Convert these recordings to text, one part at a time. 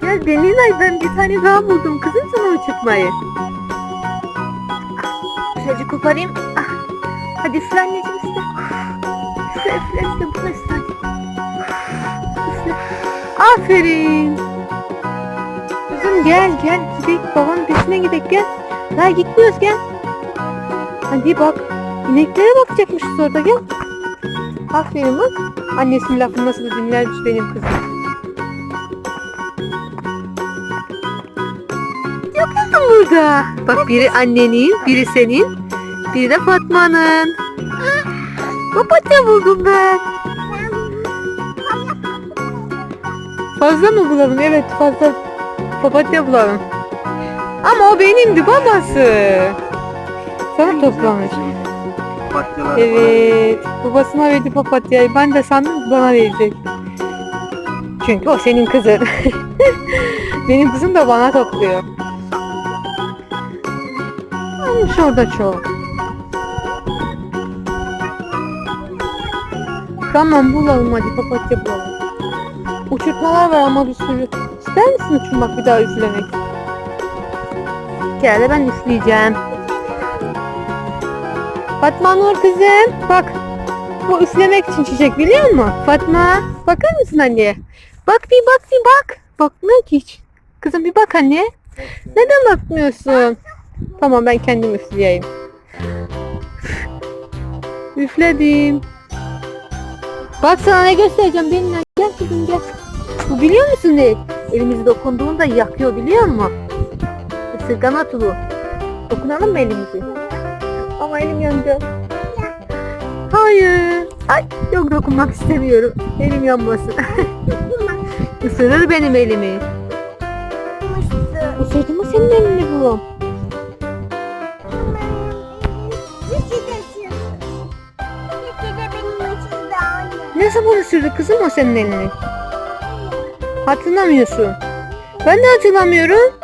Gel Belinay ben bir tane daha buldum kızım sana uçurtmayı. Güzelce koparayım. Ah. Hadi üfle anneciğim üfle. Üfle üfle üfle bu üfle hadi. Üfle. Aferin. Kızım gel gel gidelim babanın peşine gidelim gel. Daha gitmiyoruz gel. Hadi bak. İneklere bakacakmışız orada gel. Aferin bak. Annesinin lafını nasıl dinlermiş benim kızım. Burada. Bak biri annenin, biri senin, biri de Fatma'nın. Papatya buldum ben. Fazla mı bulalım? Evet fazla papatya bulalım. Ama o benimdi babası. Sana toplamış. Evet. Babasına verdi papatyayı. Ben de sandım bana verecek. Çünkü o senin kızın. Benim kızım da bana topluyor. Olmuş orada çok. Tamam bulalım hadi papatya bulalım. Uçurtmalar var ama bir sürü. İster misin uçurmak bir daha üflemek? Gel ben üfleyeceğim. Fatma Nur kızım bak bu üflemek için çiçek biliyor musun? Fatma bakar mısın anneye? Bak bir bak bir bak. Bakmıyor ki hiç. Kızım bir bak anne. Neden bakmıyorsun? Tamam ben kendim üfleyeyim. Üfledim. Bak sana ne göstereceğim benimle. Gel kızım gel. Bu biliyor musun ne? Elimizi dokunduğunda yakıyor biliyor musun? Isırgan otu bu. Dokunalım mı elimizi? Ama elim yanacak. Hayır. Ay yok dokunmak istemiyorum. Elim yanmasın. Isırır benim elimi. Isırdı mı senin elini bu? Ne zaman ısırdı kızım o senin elini? Hatırlamıyorsun. Ben de hatırlamıyorum.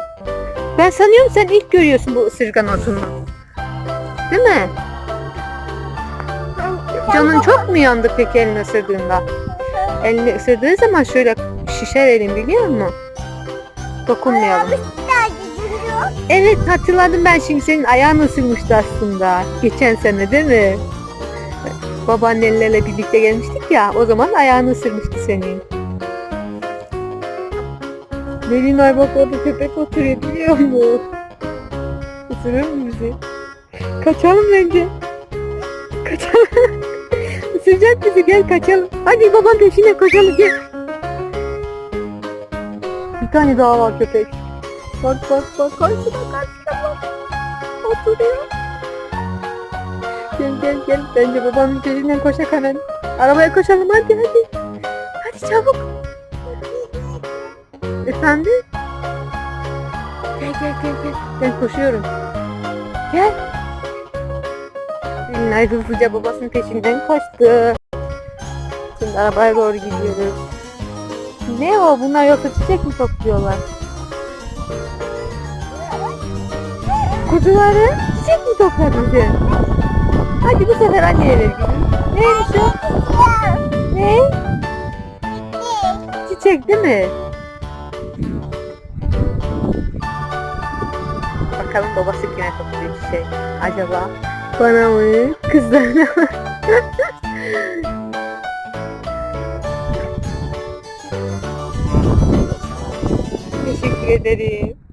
Ben sanıyorum sen ilk görüyorsun bu ısırgan otunu. Değil mi? Canın çok mu yandı peki elini ısırdığında? Elini ısırdığı zaman şöyle şişer elin biliyor musun? Dokunmayalım. Evet hatırladım ben şimdi senin ayağın ısırmıştı aslında. Geçen sene değil mi? Babaannenlerle birlikte gelmiştik ya o zaman ayağını ısırmıştı senin. Melinay bak orada köpek oturuyor biliyor musun? Isırır mı bizi? Kaçalım bence. Kaçalım. Isıracak bizi gel kaçalım. Hadi baban peşine koşalım gel. Bir tane daha var köpek. Bak bak bak karşıda karşıda bak. Oturuyor. Gel gel gel. Bence babanın peşinden koşak hemen. Arabaya koşalım hadi hadi. Hadi çabuk. Efendim? Gel gel gel gel. Ben koşuyorum. Gel. Günler hızlıca babasının peşinden koştu. Şimdi arabaya doğru gidiyoruz. Ne o? Bunlar yoksa çiçek mi topluyorlar? Kuzuları çiçek mi topladın? Hadi bu sefer anneye ver gülüm. Neymiş o? Ne? Çiçek değil mi? Bakalım babası kime topluyor çiçek. Acaba bana mı? Kızlarına mı? Teşekkür ederim.